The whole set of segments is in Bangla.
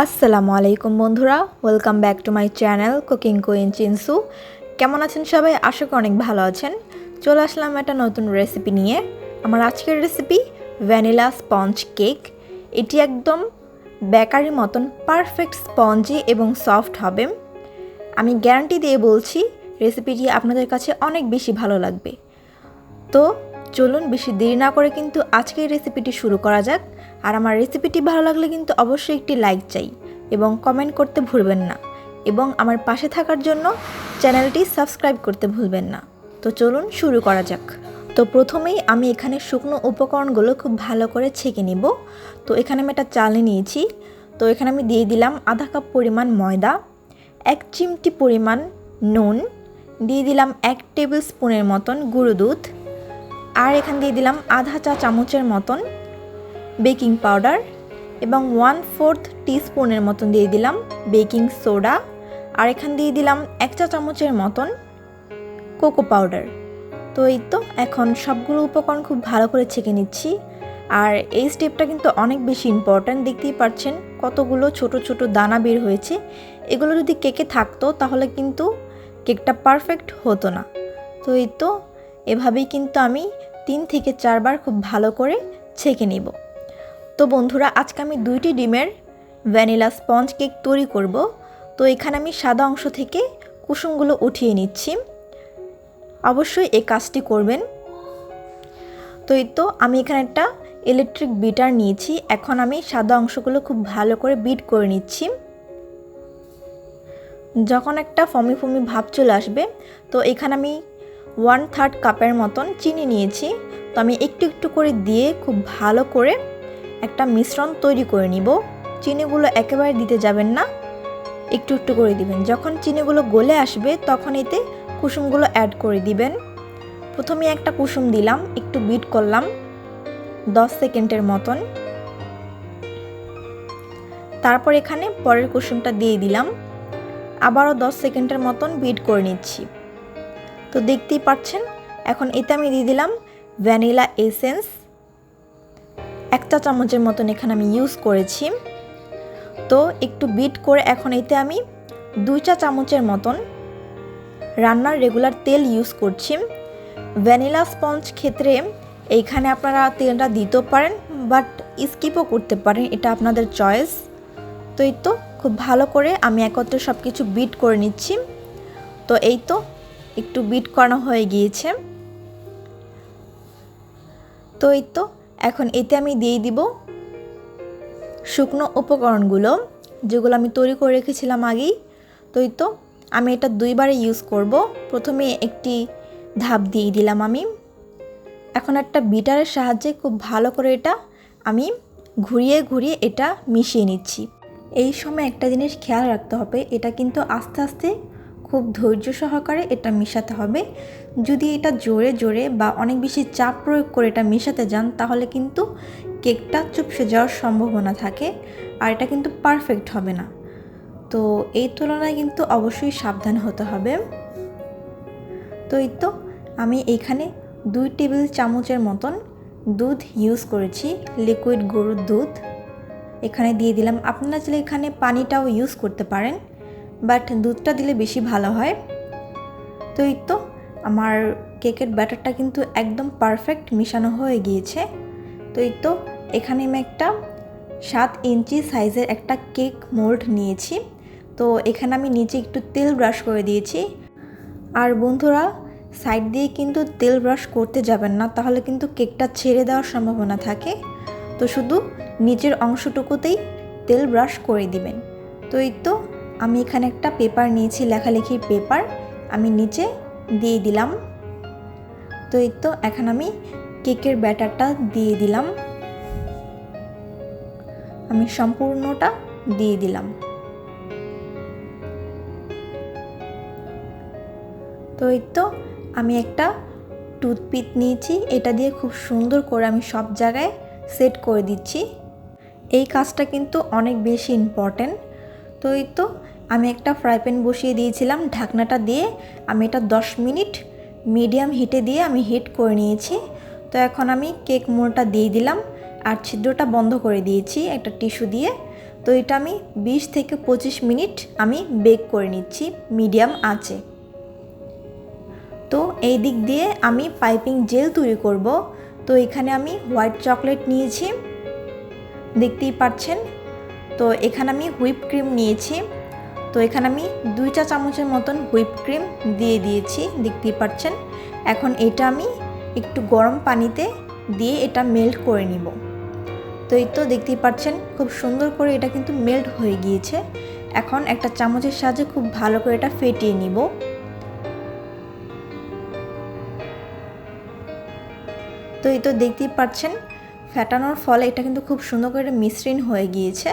আসসালামু আলাইকুম বন্ধুরা welcome back to my channel cooking queen Chinsu কেমন আছেন সবাই? আশা করি অনেক ভালো আছেন। চলে আসলাম একটা নতুন রেসিপি নিয়ে। আমার আজকের রেসিপি ভ্যানিলা স্পঞ্জ কেক এটি একদম বেকারির মতন পারফেক্ট স্পঞ্জি এবং সফট হবে। আমি গ্যারান্টি দিয়ে বলছি রেসিপিটি আপনাদের কাছে অনেক বেশি ভালো লাগবে। তো চলুন বেশি দেরি না করে কিন্তু আজকের রেসিপিটি শুরু করা যাক। আর আমার রেসিপিটি ভালো লাগলে কিন্তু অবশ্যই একটি লাইক চাই এবং কমেন্ট করতে ভুলবেন না এবং আমার পাশে থাকার জন্য চ্যানেলটি সাবস্ক্রাইব করতে ভুলবেন না। তো চলুন শুরু করা যাক। তো প্রথমেই আমি এখানে শুকনো উপকরণগুলো খুব ভালো করে ছেঁকে নিব। তো এখানে আমি একটা চালনি নিয়েছি। তো এখানে আমি দিয়ে দিলাম আধা কাপ পরিমাণ ময়দা, এক চিমটি পরিমাণ নুন, দিয়ে দিলাম এক টেবিল স্পুনের মতন গুঁড়ো দুধ, আর এখানে দিয়ে দিলাম আধা চা চামচের মতন বেকিং পাউডার এবং ওয়ান ফোর্থ টিস্পুনের মতন দিয়ে দিলাম বেকিং সোডা। আর এখান দিয়ে দিলাম এক চা চামচের মতন কোকো পাউডার। তো এই তো, এখন সবগুলো উপকরণ খুব ভালো করে ছেঁকে নিচ্ছি। আর এই স্টেপটা কিন্তু অনেক বেশি ইম্পর্ট্যান্ট দেখতেই পাচ্ছেন কতগুলো ছোট ছোট দানা বের হয়েছে। এগুলো যদি কেকে থাকতো, তাহলে কিন্তু কেকটা পারফেক্ট হতো না। তো এই তো, এভাবেই কিন্তু আমি তিন থেকে চারবার খুব ভালো করে ছেঁকে নিব। তো বন্ধুরা, আজকে আমি দুইটি ডিমের ভ্যানিলা স্পঞ্জ কেক তৈরি করব। তো এখানে আমি সাদা অংশ থেকে কুসুমগুলো উঠিয়ে নিচ্ছি। অবশ্যই এই কাজটি করবেন। তো এই তো, আমি এখানে একটা ইলেকট্রিক বিটার নিয়েছি। এখন আমি সাদা অংশগুলো খুব ভালো করে বিট করে নিচ্ছি। যখন একটা ফমি ফমি ভাব চলে আসবে, তো এখানে আমি ওয়ান থার্ড কাপের মতন চিনি নিয়েছি। তো আমি একটু একটু করে দিয়ে খুব ভালো করে একটা মিশ্রণ তৈরি করে নিব। চিনিগুলো একেবারে দিতে যাবেন না। একটু একটু করে দিবেন। যখন চিনিগুলো গলে আসবে, তখন এতে কুসুমগুলো অ্যাড করে দিবেন। প্রথমে একটা কুসুম দিলাম, একটু বিট করলাম দশ সেকেন্ডের মতন। তারপর এখানে পরের কুসুমটা দিয়ে দিলাম। আবারও দশ সেকেন্ডের মতন বিট করে নিচ্ছি। তো দেখতেই পাচ্ছেন, এখন এতে আমি দিয়ে দিলাম ভ্যানিলা এসেন্স। এক চা চামচের মতন এখানে আমি ইউজ করেছি। তো একটু বিট করে এখন এতে আমি দুই চা চামচের মতন রান্নার রেগুলার তেল ইউজ করছি। ভ্যানিলা স্পঞ্জ ক্ষেত্রে এইখানে আপনারা তেলটা দিতেও পারেন বাট স্কিপও করতে পারেন, এটা আপনাদের চয়েস তো এই তো, খুব ভালো করে আমি একত্রে সব কিছু বিট করে নিচ্ছি। তো এই তো, একটু বিট করানো হয়ে গিয়েছে। তো এই তো এখন এতে আমি দিয়ে দিব শুকনো উপকরণগুলো, যেগুলো আমি তৈরি করে রেখেছিলাম আগেই। তো তো, আমি এটা দুইবারে ইউজ করব। প্রথমে একটি ধাপ দিয়ে দিলাম আমি। এখন একটা বিটারের সাহায্যে খুব ভালো করে এটা আমি ঘুরিয়ে ঘুরিয়ে এটা মিশিয়ে নিচ্ছি। এই সময় একটা জিনিস খেয়াল রাখতে হবে, এটা কিন্তু আস্তে আস্তে খুব ধৈর্য সহকারে এটা মেশাতে হবে। যদি এটা জোরে জোরে বা অনেক বেশি চাপ প্রয়োগ করে এটা মেশাতে যান, তাহলে কিন্তু কেকটা চুপসে যাওয়ার সম্ভাবনা থাকে আর এটা কিন্তু পারফেক্ট হবে না। তো এই তুলনায় কিন্তু অবশ্যই সাবধান হতে হবে। তো এই তো আমি এখানে দুই টেবিল চামচের মতন দুধ ইউজ করেছি লিকুইড গরুর দুধ। এখানে দিয়ে দিলাম, আপনারা চাইলে এখানে পানিটাও ইউজ করতে পারেন। বাট দুধটা দিলে বেশি ভালো হয়। তো এই তো আমার কেকের ব্যাটারটা কিন্তু একদম পারফেক্ট মিশানো হয়ে গিয়েছে। তো এই তো এখানে আমি একটা সাত ইঞ্চি সাইজের একটা কেক মোল্ড নিয়েছি। তো এখানে আমি নিচে একটু তেল ব্রাশ করে দিয়েছি। আর বন্ধুরা, সাইড দিয়ে কিন্তু তেল ব্রাশ করতে যাবেন না, তাহলে কিন্তু কেকটা ছেড়ে দেওয়ার সম্ভাবনা থাকে। তো শুধু নিচের অংশটুকুতেই তেল ব্রাশ করে দিবেন। তো এই তো আমি এখানে একটা পেপার নিয়েছি, লেখালেখির পেপার। আমি নিচে দিয়ে দিলাম। তো এই তো, এখন আমি কেকের ব্যাটারটা দিয়ে দিলাম। আমি সম্পূর্ণটা দিয়ে দিলাম। তো এই তো, আমি একটা টুথপিক নিয়েছি। এটা দিয়ে খুব সুন্দর করে আমি সব জায়গায় সেট করে দিচ্ছি। এই কাজটা কিন্তু অনেক বেশি ইম্পর্ট্যান্ট তো এই তো আমি একটা ফ্রাই প্যান বসিয়ে দিয়েছিলাম, ঢাকনাটা দিয়ে আমি এটা 10 মিনিট মিডিয়াম হিটে দিয়ে আমি হিট করে নিয়েছি। তো এখন আমি কেক মোড়টা দিয়ে দিলাম আর ছিদ্রটা বন্ধ করে দিয়েছি একটা টিস্যু দিয়ে। তো এটা আমি বিশ থেকে পঁচিশ মিনিট আমি বেক করে নিচ্ছি মিডিয়াম আঁচে। তো এই দিক দিয়ে আমি পাইপিং জেল তৈরি করব। তো এখানে আমি হোয়াইট চকলেট নিয়েছি। দেখতেই পাচ্ছেন তো এখানে আমি হুইপ ক্রিম নিয়েছি। তো এখানে আমি দুই চা চামচের মতন হুইপ ক্রিম দিয়ে দিয়েছি, দেখতেই পাচ্ছেন। এখন এটা আমি একটু গরম পানিতে দিয়ে এটা মেল্ট করে নিব। তো এই তো দেখতেই পাচ্ছেন, খুব সুন্দর করে এটা কিন্তু মেল্ট হয়ে গিয়েছে। এখন একটা চামচের সাহায্যে খুব ভালো করে এটা ফেটিয়ে নিব। তো এই তো দেখতেই পাচ্ছেন, ফেটানোর ফলে এটা কিন্তু খুব সুন্দর করে মিশ্রিন হয়ে গিয়েছে।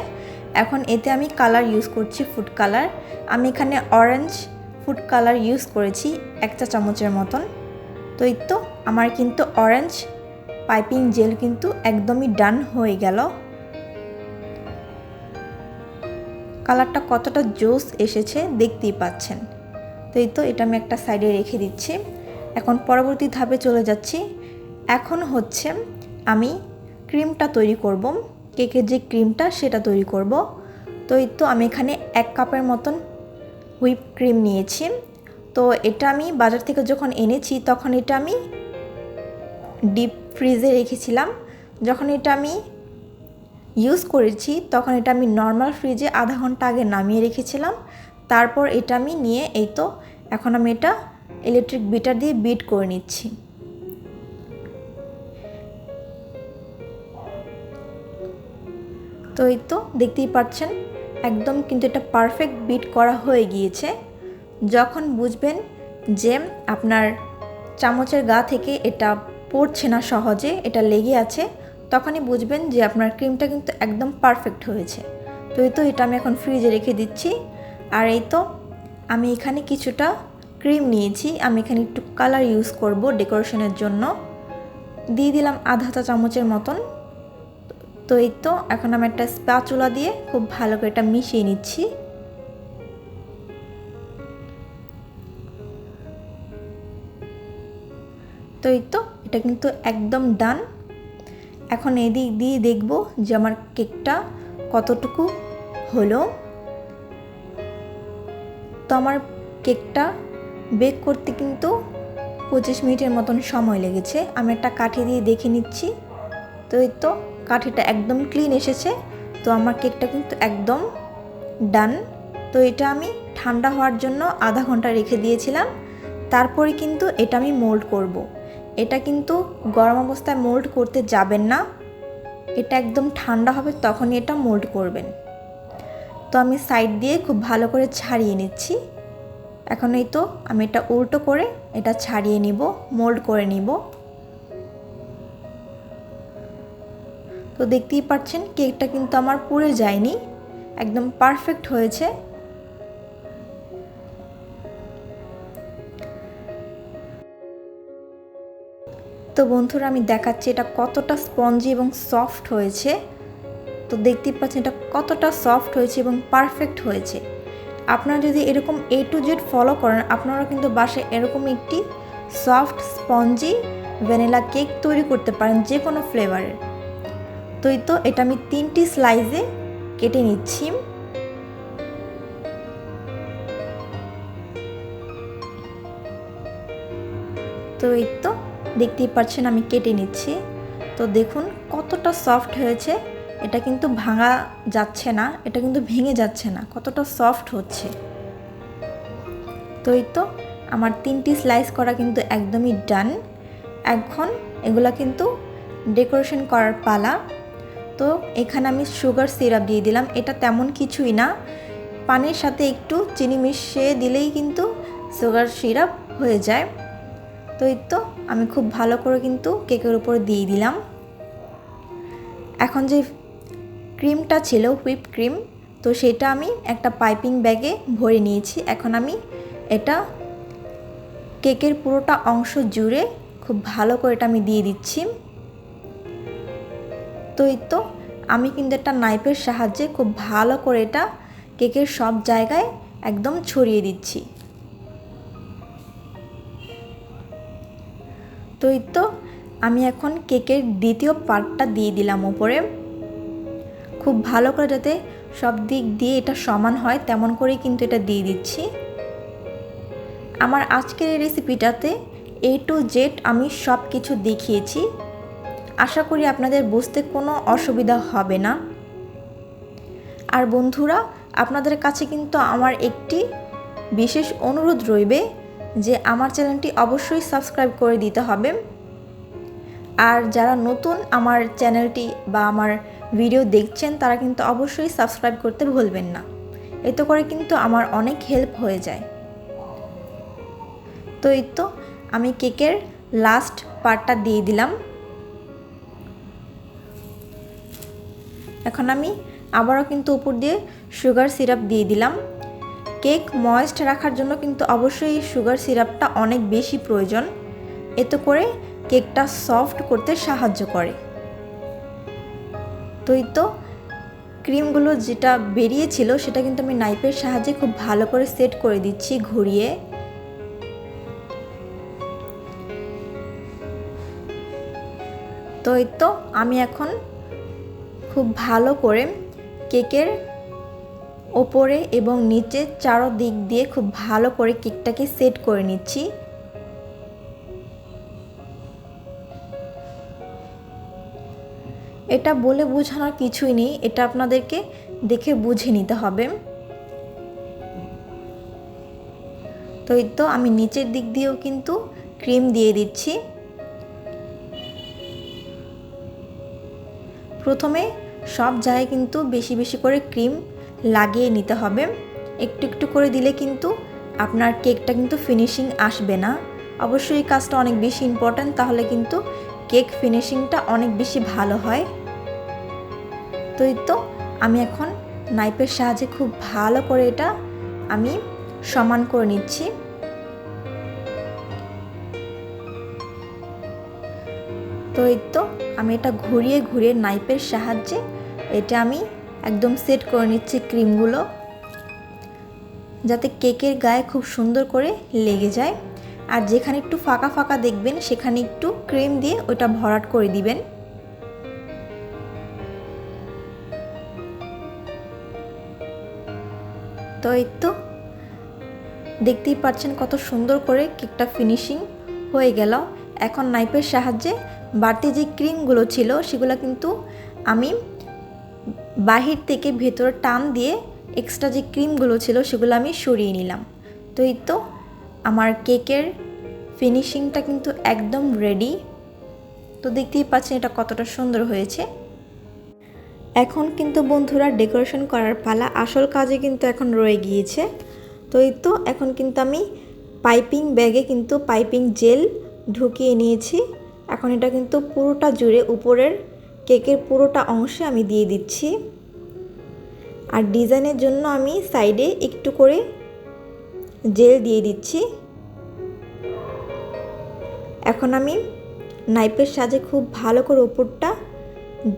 এখন এতে আমি কালার ইউজ করছি ফুড কালার আমি এখানে অরেঞ্জ ফুড কালার ইউজ করেছি এক চা চামচের মতন। তো এই তো, আমার কিন্তু অরেঞ্জ পাইপিং জেল কিন্তু একদমই ডান হয়ে গেল। কালারটা কতটা জোস এসেছে দেখতেই পাচ্ছেন। তো এই তো, এটা আমি একটা সাইডে রেখে দিচ্ছি। এখন পরবর্তী ধাপে চলে যাচ্ছি। এখন হচ্ছে আমি ক্রিমটা তৈরি করব। কেকের যে ক্রিমটা সেটা তৈরি করব। তো এই তো আমি এখানে এক কাপের মতন হুইপ ক্রিম নিয়েছি। তো এটা আমি বাজার থেকে যখন এনেছি তখন এটা আমি ডিপ ফ্রিজে রেখেছিলাম। যখন এটা আমি ইউজ করেছি তখন এটা আমি নর্মাল ফ্রিজে আধা ঘণ্টা আগে নামিয়ে রেখেছিলাম। তারপর এটা আমি নিয়ে এই তো এখন আমি এটা ইলেকট্রিক বিটার দিয়ে বিট করে নিচ্ছি। তো এই তো দেখতেই পাচ্ছেন, একদম কিন্তু এটা পারফেক্ট বিট করা হয়ে গিয়েছে। যখন বুঝবেন যে আপনার চামচের গা থেকে এটা পড়ছে না সহজে, এটা লেগে আছে, তখনই বুঝবেন যে আপনার ক্রিমটা কিন্তু একদম পারফেক্ট হয়েছে। তো এই তো এটা আমি এখন ফ্রিজে রেখে দিচ্ছি। আর এই তো আমি এখানে কিছুটা ক্রিম নিয়েছি, আমি এখানে একটু কালার ইউজ করব ডেকোরেশনের জন্য। দিয়ে দিলাম আধা চা চামচের মতন। তো এই তো, এখন আমি একটা স্প্যাচুলা দিয়ে খুব ভালো করে এটা মিশিয়ে নিচ্ছি। তো এই তো, এটা কিন্তু একদম ডান। এখন এদিক দিয়ে দেখব যে আমার কেকটা কতটুকু হলো। তো আমার কেকটা বেক করতে কিন্তু পঁচিশ মিনিটের মতন সময় লেগেছে। আমি একটা কাঠি দিয়ে দেখে নিচ্ছি। তো এই তো কাঠিটা একদম ক্লিন এসেছে। তো আমার কেকটা কিন্তু একদম ডান তো এটা আমি ঠান্ডা হওয়ার জন্য আধা ঘণ্টা রেখে দিয়েছিলাম। তারপরে কিন্তু এটা আমি মোল্ড করব। এটা কিন্তু গরম অবস্থায় মোল্ড করতে যাবেন না। এটা একদম ঠান্ডা হবে তখনই এটা মোল্ড করবেন। তো আমি সাইড দিয়ে খুব ভালো করে ছাড়িয়ে নিচ্ছি। এখন এই তো আমি এটা উল্টো করে এটা ছাড়িয়ে নিব মোল্ড করে নিব। তো দেখতেই পাচ্ছেন কেকটা কিন্তু আমার পুড়ে যায়নি, একদম পারফেক্ট হয়েছে। তো বন্ধুরা, আমি দেখাচ্ছি এটা কতটা স্পঞ্জি এবং সফট হয়েছে। তো দেখতেই পাচ্ছেন এটা কতটা সফট হয়েছে এবং পারফেক্ট হয়েছে। আপনারা যদি এরকম এ টু জেড ফলো করেন, আপনারা কিন্তু বাসায় এরকম একটি সফট স্পঞ্জি ভ্যানিলা কেক তৈরি করতে পারেন যে কোনো ফ্লেভারের তো এই তো এটা আমি তিনটি স্লাইজে কেটে নিচ্ছি। তো এই তো দেখতেই পাচ্ছেন আমি কেটে নিচ্ছি। তো দেখুন কতটা সফট হয়েছে। এটা কিন্তু ভাঙা যাচ্ছে না, এটা কিন্তু ভেঙে যাচ্ছে না, কতটা সফট হচ্ছে। তো এই তো আমার তিনটি স্লাইস করা কিন্তু একদমই ডান এখন এগুলা কিন্তু ডেকোরেশন করার পালা। তো এখানে আমি সুগার সিরাপ দিয়ে দিলাম। এটা তেমন কিছুই না। পানির সাথে একটু চিনি মিশিয়ে দিলেই কিন্তু সুগার সিরাপ হয়ে যায়। তো এই তো আমি খুব ভালো করে কিন্তু কেকের উপর দিয়ে দিলাম। এখন যে ক্রিমটা ছিল হুইপ ক্রিম তো সেটা আমি একটা পাইপিং ব্যাগে ভরে নিয়েছি। এখন আমি এটা কেকের পুরোটা অংশ জুড়ে খুব ভালো করে এটা আমি দিয়ে দিচ্ছি। তো তো আমি কিন্তু একটা নাইফের সাহায্যে খুব ভালো করে এটা কেকের সব জায়গায় একদম ছড়িয়ে দিচ্ছি। তো তো আমি এখন কেকের দ্বিতীয় পার্টটা দিয়ে দিলাম ওপরে। খুব ভালো করে যাতে সব দিক দিয়ে এটা সমান হয়, তেমন করেই কিন্তু এটা দিয়ে দিচ্ছি। আমার আজকের এই রেসিপিটাতে এ টু জেড আমি সব কিছু দেখিয়েছি। আশা করি আপনাদের বুঝতে কোনো অসুবিধা হবে না। আর বন্ধুরা, আপনাদের কাছে কিন্তু আমার একটি বিশেষ অনুরোধ রইবে যে আমার চ্যানেলটি অবশ্যই সাবস্ক্রাইব করে দিতে হবে। আর যারা নতুন আমার চ্যানেলটি বা আমার ভিডিও দেখছেন, তারা কিন্তু অবশ্যই সাবস্ক্রাইব করতে ভুলবেন না। এতে করে কিন্তু আমার অনেক হেল্প হয়ে যায়। তো এই তো, আমি কেকের লাস্ট পার্টটা দিয়ে দিলাম। এখন আমি আবারও কিন্তু উপর দিয়ে সুগার সিরাপ দিয়ে দিলাম। কেক ময়েস্ট রাখার জন্য কিন্তু অবশ্যই সুগার সিরাপটা অনেক বেশি প্রয়োজন। এতে করে কেকটা সফট করতে সাহায্য করে। তো তো ক্রিমগুলো যেটা বেরিয়েছিল সেটা কিন্তু আমি নাইফের সাহায্যে খুব ভালো করে সেট করে দিচ্ছি ঘুরিয়ে। তো এই তো আমি এখন খুব ভালো করে কেকের ওপরে এবং নিচে চারো দিক দিয়ে খুব ভালো করে কেকটাকে সেট করে নিচ্ছি। এটা বলে বোঝানোর কিছুই নেই, এটা আপনাদেরকে দেখে বুঝে নিতে হবে। তো এই তো আমি নিচের দিক দিয়েও কিন্তু ক্রিম দিয়ে দিচ্ছি। প্রথমে সব জায়গায় কিন্তু বেশি বেশি করে ক্রিম লাগিয়ে নিতে হবে। একটু একটু করে দিলে কিন্তু আপনার কেকটা কিন্তু ফিনিশিং আসবে না। অবশ্যই এই কাজটা অনেক বেশি ইম্পর্ট্যান্ট তাহলে কিন্তু কেক ফিনিশিংটা অনেক বেশি ভালো হয়। তো এই তো আমি এখন নাইপের সাহায্যে খুব ভালো করে এটা আমি সমান করে নিচ্ছি। তো এই তো, আমি এটা ঘুরিয়ে ঘুরিয়ে নাইপের সাহায্যে এটা আমি একদম সেট করে নিচ্ছি ক্রিমগুলো যাতে কেকের গায়ে খুব সুন্দর করে লেগে যায়। আর যেখানে একটু ফাঁকা ফাঁকা দেখবেন, সেখানে একটু ক্রিম দিয়ে ওটা ভরাট করে দিবেন। তো এই তো, দেখতেই পাচ্ছেন কত সুন্দর করে কেকটা ফিনিশিং হয়ে গেল। এখন নাইফের সাহায্যে বাড়তি যে ক্রিমগুলো ছিল, সেগুলো কিন্তু আমি বাহির থেকে ভেতরে টান দিয়ে এক্সট্রা যে ক্রিমগুলো ছিল, সেগুলো আমি সরিয়ে নিলাম। তো এই তো আমার কেকের ফিনিশিংটা কিন্তু একদম রেডি তো দেখতেই পাচ্ছেন এটা কতটা সুন্দর হয়েছে। এখন কিন্তু বন্ধুরা ডেকোরেশন করার পালা আসল কাজে কিন্তু এখন রয়ে গিয়েছে। তো এই তো এখন কিন্তু আমি পাইপিং ব্যাগে কিন্তু পাইপিং জেল ঢুকিয়ে নিয়েছি। এখন এটা কিন্তু পুরোটা জুড়ে উপরের কেকের পুরোটা অংশে আমি দিয়ে দিচ্ছি। আর ডিজাইনের জন্য আমি সাইডে একটু করে জেল দিয়ে দিচ্ছি। এখন আমি নাইপের সাজে খুব ভালো করে উপরটা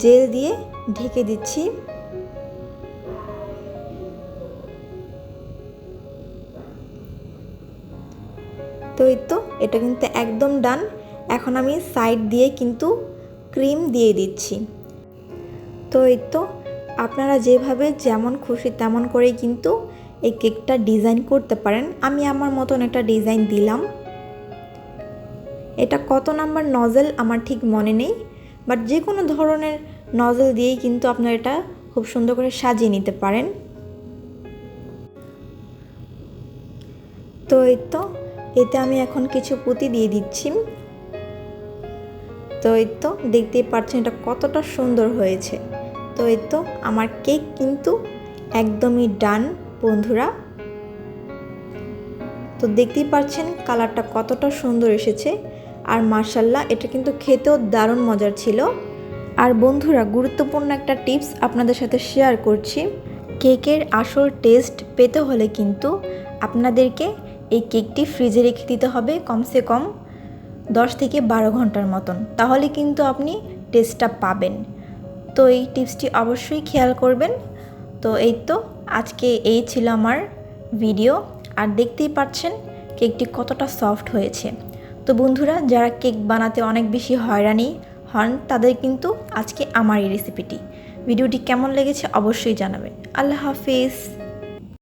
জেল দিয়ে ঢেকে দিচ্ছি। তো এই তো, এটা কিন্তু একদম ডান। এখন আমি সাইড দিয়ে কিন্তু ক্রিম দিয়ে দিচ্ছি। তো এই তো, আপনারা যেভাবে যেমন খুশি তেমন করেই কিন্তু এই কেকটা ডিজাইন করতে পারেন। আমি আমার মতন একটা ডিজাইন দিলাম। এটা কত নাম্বার নজেল আমার ঠিক মনে নেই বাট যে কোনো ধরনের নজেল দিয়েই কিন্তু আপনারা এটা খুব সুন্দর করে সাজিয়ে নিতে পারেন। তো এই তো, এতে আমি এখন কিছু পুঁতি দিয়ে দিচ্ছি। তো এই তো দেখতেই পাচ্ছেন এটা কতটা সুন্দর হয়েছে। তো এই তো আমার কেক কিন্তু একদমই ডান, বন্ধুরা। তো দেখতেই পাচ্ছেন কালারটা কতটা সুন্দর এসেছে। আর মার্শাল্লাহ এটা কিন্তু খেতেও দারুণ মজার ছিল। আর বন্ধুরা, গুরুত্বপূর্ণ একটা টিপস আপনাদের সাথে শেয়ার করছি। কেকের আসল টেস্ট পেতে হলে কিন্তু আপনাদেরকে এই কেকটি ফ্রিজে রেখে দিতে হবে, কমসে কম দশ থেকে বারো ঘণ্টার মতন। তাহলে কিন্তু আপনি টেস্টটা পাবেন। তো এই টিপসটি অবশ্যই খেয়াল করবেন। তো এই তো আজকে এই ছিল আমার ভিডিও আর দেখতেই পাচ্ছেন কেকটি কতটা সফট হয়েছে। তো বন্ধুরা, যারা কেক বানাতে অনেক বেশি হয়রানি হন, তাদের কিন্তু আজকে আমার এই রেসিপিটি ভিডিওটি কেমন লেগেছে অবশ্যই জানাবেন। আল্লাহ হাফিজ।